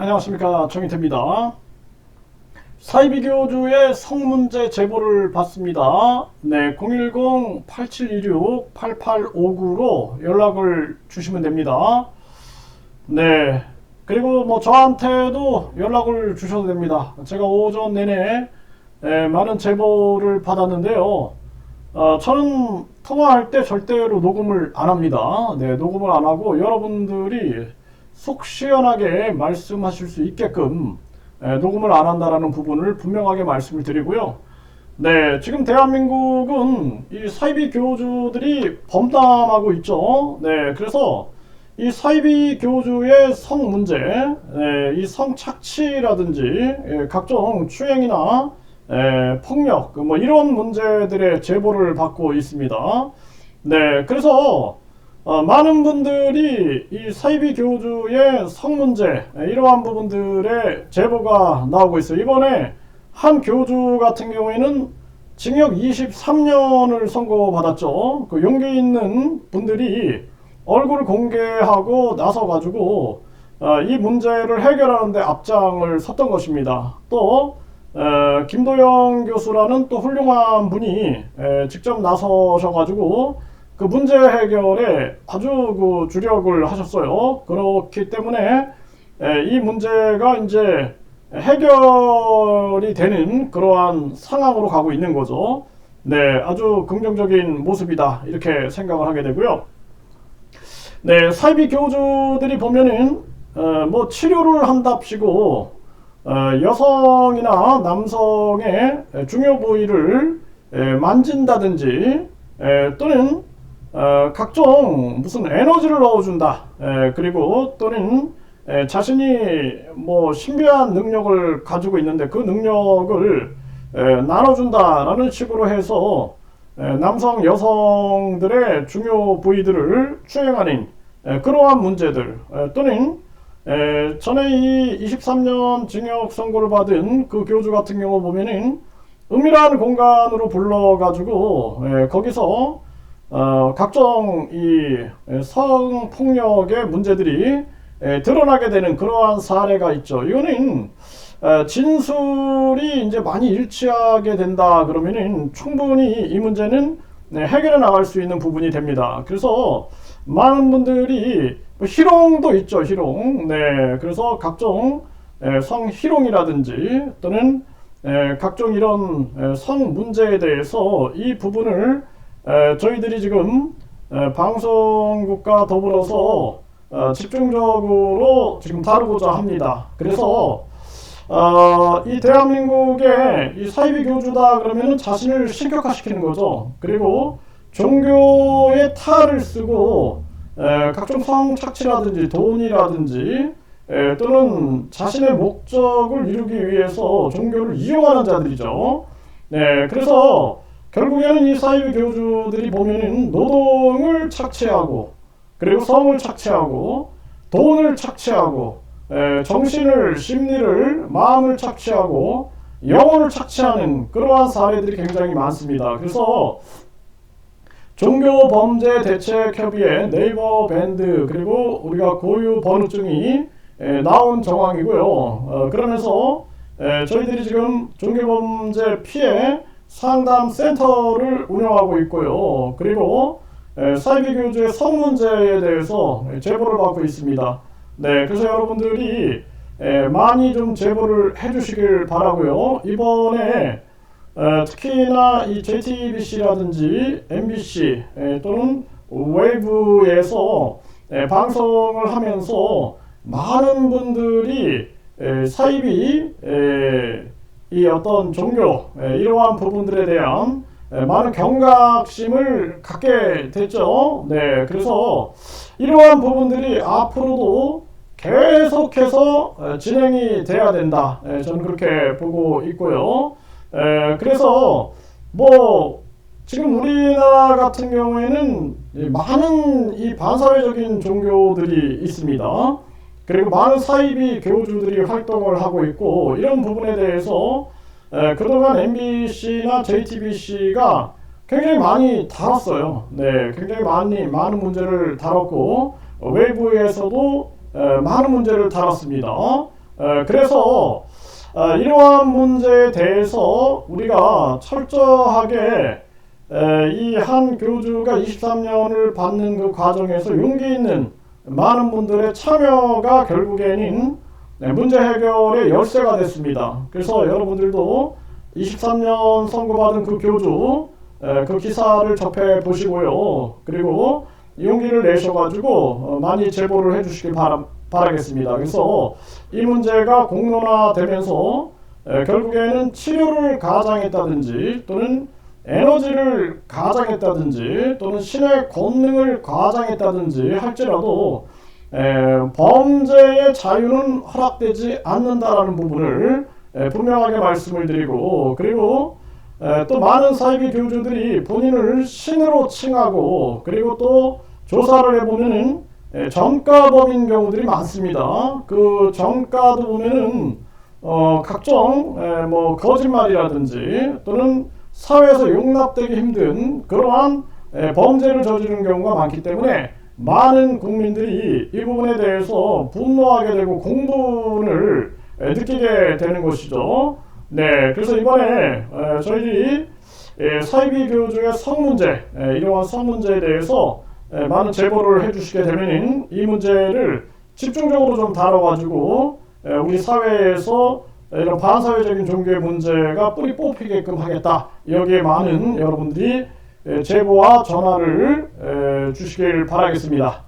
안녕하십니까 정희태입니다. 사이비교주의 성문제 제보를 받습니다. 네, 010-8726-8859로 연락을 주시면 됩니다. 네, 그리고 뭐 저한테도 연락을 주셔도 됩니다. 제가 오전 내내 에, 많은 제보를 받았는데요. 어, 저는 통화할 때 절대로 녹음을 안 합니다. 네, 녹음을 안 하고 여러분들이 속 시원하게 말씀하실 수 있게끔 에, 녹음을 안 한다라는 부분을 분명하게 말씀을 드리고요. 네, 지금 대한민국은 이 사이비 교주들이 범람하고 있죠. 네, 그래서 이 사이비 교주의 성 문제, 네, 이 성 착취라든지 예, 각종 추행이나 에, 폭력, 뭐 이런 문제들의 제보를 받고 있습니다. 네, 그래서 어, 많은 분들이 이 사이비 교주의 성 문제 에, 이러한 부분들의 제보가 나오고 있어요. 이번에 한 교주 같은 경우에는 징역 23년을 선고받았죠. 그 용기 있는 분들이 얼굴을 공개하고 나서가지고 어, 이 문제를 해결하는데 앞장을 섰던 것입니다. 또 에, 김도영 교수라는 또 훌륭한 분이 에, 직접 나서셔가지고 그 문제 해결에 아주 그 주력을 하셨어요. 그렇기 때문에 에, 이 문제가 이제 해결이 되는 그러한 상황으로 가고 있는 거죠. 네, 아주 긍정적인 모습이다 이렇게 생각을 하게 되고요. 네, 사이비 교주들이 보면은 어, 뭐 치료를 한답시고 어, 여성이나 남성의 중요 부위를 에, 만진다든지 에, 또는 어, 각종 무슨 에너지를 넣어준다. 에, 그리고 또는 에, 자신이 뭐 신비한 능력을 가지고 있는데 그 능력을 에, 나눠준다라는 식으로 해서 에, 남성, 여성들의 중요 부위들을 추행하는 에, 그러한 문제들 에, 또는 에, 전에 이 23년 징역 선고를 받은 그 교주 같은 경우 보면은 은밀한 공간으로 불러가지고 에, 거기서 어, 각종 이 성폭력의 문제들이 에, 드러나게 되는 그러한 사례가 있죠. 이거는 에, 진술이 이제 많이 일치하게 된다 그러면은 충분히 이 문제는 네, 해결해 나갈 수 있는 부분이 됩니다. 그래서 많은 분들이 뭐 희롱도 있죠, 희롱. 네, 그래서 각종 에, 성희롱이라든지 또는 에, 각종 이런 에, 성 문제에 대해서 이 부분을 에, 저희들이 지금 에, 방송국과 더불어서 어, 집중적으로 지금 다루고자 합니다. 그래서 어, 이 대한민국의 이 사이비 교주다 그러면은 자신을 신격화시키는 거죠. 그리고 종교의 탈을 쓰고 에, 각종 성착취라든지 돈이라든지 에, 또는 자신의 목적을 이루기 위해서 종교를 이용하는 자들이죠. 네, 그래서 결국에는 이 사이비 교주들이 보면은 노동을 착취하고 그리고 성을 착취하고 돈을 착취하고 에, 정신을 심리를 마음을 착취하고 영혼을 착취하는 그러한 사례들이 굉장히 많습니다. 그래서 종교 범죄 대책 협의회 네이버 밴드 그리고 우리가 고유 번호증이 에, 나온 정황이고요. 어, 그러면서 에, 저희들이 지금 종교 범죄 피해 상담 센터를 운영하고 있고요. 그리고 에, 사이비 교주의 성 문제에 대해서 제보를 받고 있습니다. 네, 그래서 여러분들이 에, 많이 좀 제보를 해주시길 바라고요. 이번에 에, 특히나 이 JTBC라든지 MBC 에, 또는 웨이브에서 에, 방송을 하면서 많은 분들이 에, 사이비 에, 이 어떤 종교 에, 이러한 부분들에 대한 에, 많은 경각심을 갖게 됐죠. 네, 그래서 이러한 부분들이 앞으로도 계속해서 에, 진행이 돼야 된다. 에, 저는 그렇게 보고 있고요. 에, 그래서 뭐 지금 우리나라 같은 경우에는 이 많은 이 반사회적인 종교들이 있습니다. 그리고 많은 사이비 교주들이 활동을 하고 있고 이런 부분에 대해서 에, 그동안 MBC나 JTBC가 굉장히 많이 다뤘어요. 네, 굉장히 많이 많은 문제를 다뤘고 어, 외부에서도 에, 많은 문제를 다뤘습니다. 에, 그래서 아, 이러한 문제에 대해서 우리가 철저하게 이 한 교주가 23년을 받는 그 과정에서 용기 있는 많은 분들의 참여가 결국에는 네, 문제 해결의 열쇠가 됐습니다. 그래서 여러분들도 23년 선고받은 그 교주 에, 그 기사를 접해 보시고요. 그리고 용기를 내셔가지고 어, 많이 제보를 해주시길 바라, 바라겠습니다. 그래서 이 문제가 공론화되면서 에, 결국에는 치료를 가장했다든지 또는 에너지를 가장했다든지 또는 신의 권능을 가장했다든지 할지라도 에, 범죄의 자유는 허락되지 않는다라는 부분을 에, 분명하게 말씀을 드리고 그리고 에, 또 많은 사이비 교주들이 본인을 신으로 칭하고 그리고 또 조사를 해보면은 에, 정가범인 경우들이 많습니다. 그 정가도 보면은 어, 각종 에, 뭐 거짓말이라든지 또는 사회에서 용납되기 힘든 그러한 에, 범죄를 저지르는 경우가 많기 때문에 많은 국민들이 이 부분에 대해서 분노하게 되고 공분을 에, 느끼게 되는 것이죠. 네, 그래서 이번에 에, 저희들이 에, 사이비 교주의 성 문제, 에, 이러한 성 문제에 대해서 에, 많은 제보를 해주시게 되면 이 문제를 집중적으로 좀 다뤄가지고 에, 우리 사회에서 이런 반사회적인 종교의 문제가 뿌리 뽑히게끔 하겠다. 여기에 많은 여러분들이 에, 제보와 전화를 에, 주시길 바라겠습니다.